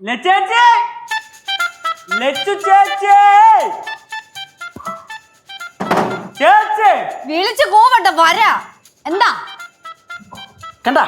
ലച്ചേച്ചി! ലച്ചു ചേച്ചി! ചേച്ചി വിളിച്ചു കൂവട്ടെ വരാ. എന്താ? കണ്ട?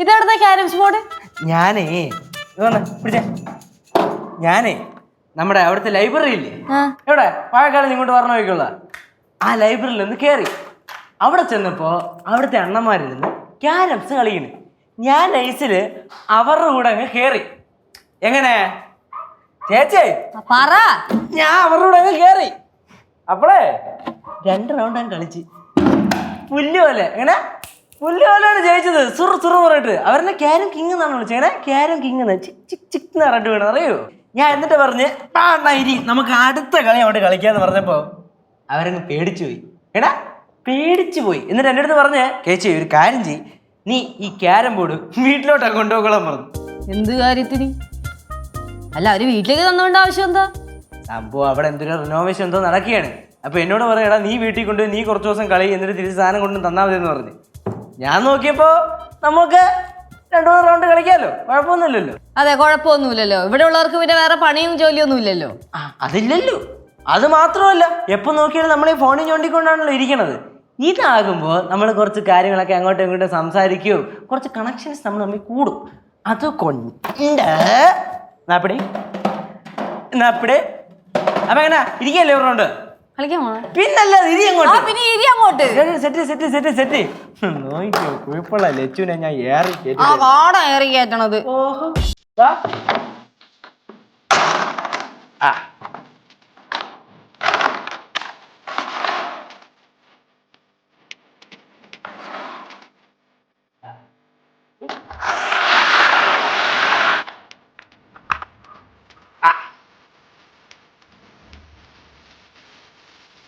ഇതെവിടുന്ന ക്യാരംസ് ബോർഡ് ഞാനേ ഇതൊന്ന് പിടിച്ചേ. ഞാനേ നമ്മുടെ അവിടുത്തെ ലൈബ്രറി ഇല്ലേ. എവിടെ? പഴയകാലം ഇങ്ങോട്ട് പറഞ്ഞു നോക്കിയുള്ള ആ ലൈബ്രറിയിൽ നിന്ന് കയറി അവിടെ ചെന്നപ്പോ അവിടുത്തെ അണ്ണന്മാരിരുന്ന് ക്യാരംസ് കളിക്കണ് ഞാൻ ഐസിൽ അവരുടെ കൂടെ അങ്ങ് കയറി എങ്ങനെ? ചേച്ചേ? പറ. ഞാൻ അവരുടെ കൂടെ അങ്ങ് കയറി അപ്പോളേ രണ്ട് റൗണ്ട് അങ്ങ് കളിച്ച്. പുല്ല് പോലെ എങ്ങനെ? പുല്ല് പോലെയാണ് ജയിച്ചത്. സുറു സുറു പറഞ്ഞിട്ട്. അവരെന്നെ ക്യാരം കിങ് എന്നാണ് വിളിച്ചത്. എങ്ങനെ? ക്യാരം കിങ് എന്ന്. ചിക് ചിക് ചിക് എന്ന് പറഞ്ഞിട്ട് വേണം. അറിയോ? ഞാൻ എന്നിട്ട് പറഞ്ഞ് "ആ, നമുക്ക് അടുത്ത കളി അവിടെ കളിക്കാന്ന് പറഞ്ഞപ്പോ അവരങ്ങ് പേടിച്ചു പോയി എടാ പേടിച്ചു പോയി എന്നിട്ട് എന്റെ അടുത്ത് പറഞ്ഞേ ചേച്ചി ഒരു കാര്യം ചെയ് നീ ഈ ക്യാരം ബോർഡ് വീട്ടിലോട്ടാ കൊണ്ടുപോകളാൻ പറഞ്ഞു. എന്ത് കാര്യത്തിന്? അല്ല അവർ വീട്ടിലേക്ക് തന്നുകൊണ്ട് ആവശ്യം എന്താ? സംഭവം അവിടെ എന്തൊരു റിനോവേഷൻ എന്തോ നടക്കുകയാണ്. അപ്പൊ എന്നോട് പറയടാ നീ വീട്ടിൽ കൊണ്ട് നീ കുറച്ച് ദിവസം കളി എന്നിട്ട് തിരിച്ച് സാധനം കൊണ്ട് തന്നാൽ മതി എന്ന് പറഞ്ഞു. ഞാൻ നോക്കിയപ്പോ നമുക്ക് രണ്ടു മൂന്ന് റൗണ്ട് കളിക്കാമല്ലോ കുഴപ്പമൊന്നുമില്ലല്ലോ. അതെ കുഴപ്പമൊന്നുമില്ലല്ലോ. ഇവിടെ ഉള്ളവർക്ക് പിന്നെ വേറെ പണിയും ജോലിയൊന്നും ഇല്ലല്ലോ. അതില്ലല്ലോ. അത് മാത്രമല്ല എപ്പോ നോക്കിയാലും നമ്മൾ ഈ ഫോണിൽ ചൂണ്ടിക്കൊണ്ടാണല്ലോ ഇരിക്കണത്. ഇതാകുമ്പോൾ നമ്മൾ കുറച്ച് കാര്യങ്ങളൊക്കെ അങ്ങോട്ടും ഇങ്ങോട്ടും സംസാരിക്കും. കുറച്ച് കണക്ഷൻസ് നമ്മൾ തമ്മിൽ കൂടും. അതുകൊണ്ട് നാപ്പിടി നാപ്പിടി അപ്പൊ എങ്ങനെ? ഇരിക്കല്ലേ ഇവരോണ്ട് പിന്നല്ല ഇരി അങ്ങോട്ട്. പിന്നെ ഇരി അങ്ങോട്ട്. സെറ്റ് സെറ്റ് സെറ്റ് സെറ്റ് നോക്കിയോ കുഴപ്പമില്ല. ലച്ചുവിനെ ഞാൻ ഏറി ആ.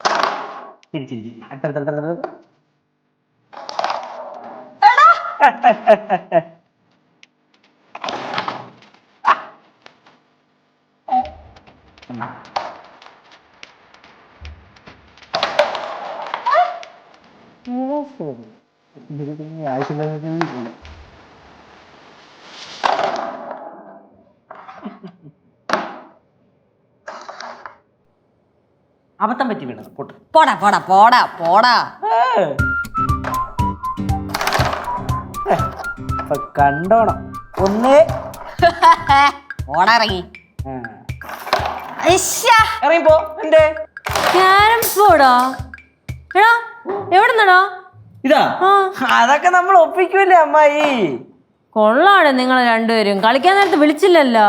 തുടങ്ങിയാലേ തുടങ്ങാം തിരിച്ചിരിച്ച് അടുത്തടുത്തടുത്തടുത്ത് അബദ്ധം പറ്റി വീണത്. പൊട്ട്. പോടാ പോടാ പോടാ പോടാ. അപ്പൊ കണ്ടോണം. ഒന്ന്. പോടാ ഇറങ്ങി ആ. ഇശ്ശാ. ഇറങ്ങിപ്പോ. എന്റെ ക്യാരംസ് ബോർഡാ എടാ എവിടെ നിന്നടാ ഇതാ. ആ. അതൊക്കെ നമ്മൾ ഒപ്പിക്കൂലേ അമ്മായി. കൊള്ളാണ് നിങ്ങൾ രണ്ടുപേരും. കളിക്കാൻ നേരത്ത് വിളിച്ചില്ലല്ലോ.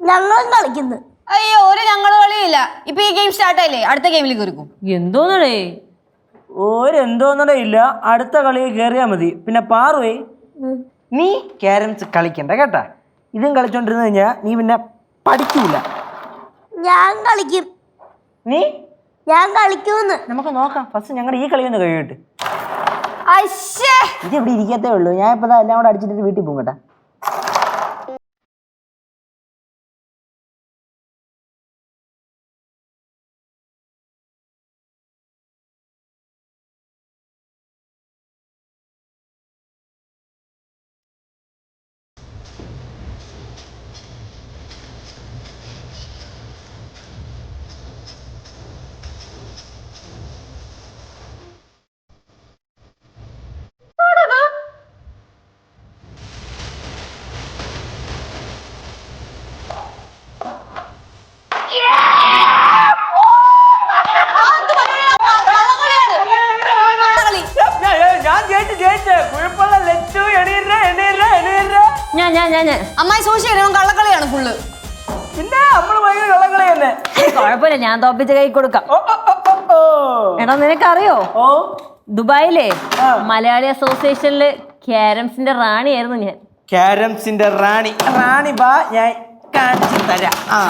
ഞങ്ങളും കളിക്കുന്നു. അയ്യോ ഒരു ഞങ്ങൾ കളിയില്ല. ഇപ്പൊ ഈ ഗെയിം സ്റ്റാർട്ട് ആയില്ലേ? അടുത്ത ഗെയിമിലേക്ക് ഒരുക്കും. എന്തോന്നടേ? ഒരെന്തോന്നടേ ഇല്ല. അടുത്ത കളി കയറിയാ മതി. പിന്നെ പാറുവേ നീ ക്യാരംസ് കളിക്കണ്ട കേട്ടാ? ഇതും കളിച്ചോണ്ടിരുന്ന് കഴിഞ്ഞാ നീ പിന്നെ പഠിക്കൂല. ഞാൻ കളിക്കും. നീ? ഞാൻ കളിക്കൂന്ന്. നമുക്ക് നോക്കാം. ഫസ്റ്റ് ഞങ്ങളുടെ ഈ കളി ഒന്ന് കഴിയട്ടെ അശ്ശേ! ഇത് ഇവിടെ ഇരിക്കത്തേ ഉള്ളൂ? ഞാൻ ഇപ്പൊ എല്ലാം കൂടെ അടിച്ചിട്ട് വീട്ടിൽ പോകും കേട്ടാ. ഞാൻ ഞാൻ ഞാൻ അമ്മായി സൂക്ഷിച്ച് സൂക്ഷിക്കണം കള്ളക്കളിയാണ് ഫുള്ള് പിന്നെ നമ്മൾ ഭയങ്കര കള്ളക്കളി തന്നെ കുഴപ്പമില്ല ഞാൻ തോപ്പിച്ച കൈ കൊടുക്കാം. ഓ, ഓ, ഓ, ഓ, ഓ. എടാ നിനക്കറിയോ? ഓ. ദുബായിലെ ആ. മലയാളി അസോസിയേഷനിൽ ക്യാരംസിന്റെ റാണിയായിരുന്നു ഞാൻ. ക്യാരംസിന്റെ റാണി. റാണി ബാ ഞാൻ കാണിച്ചു തരാം. ആ.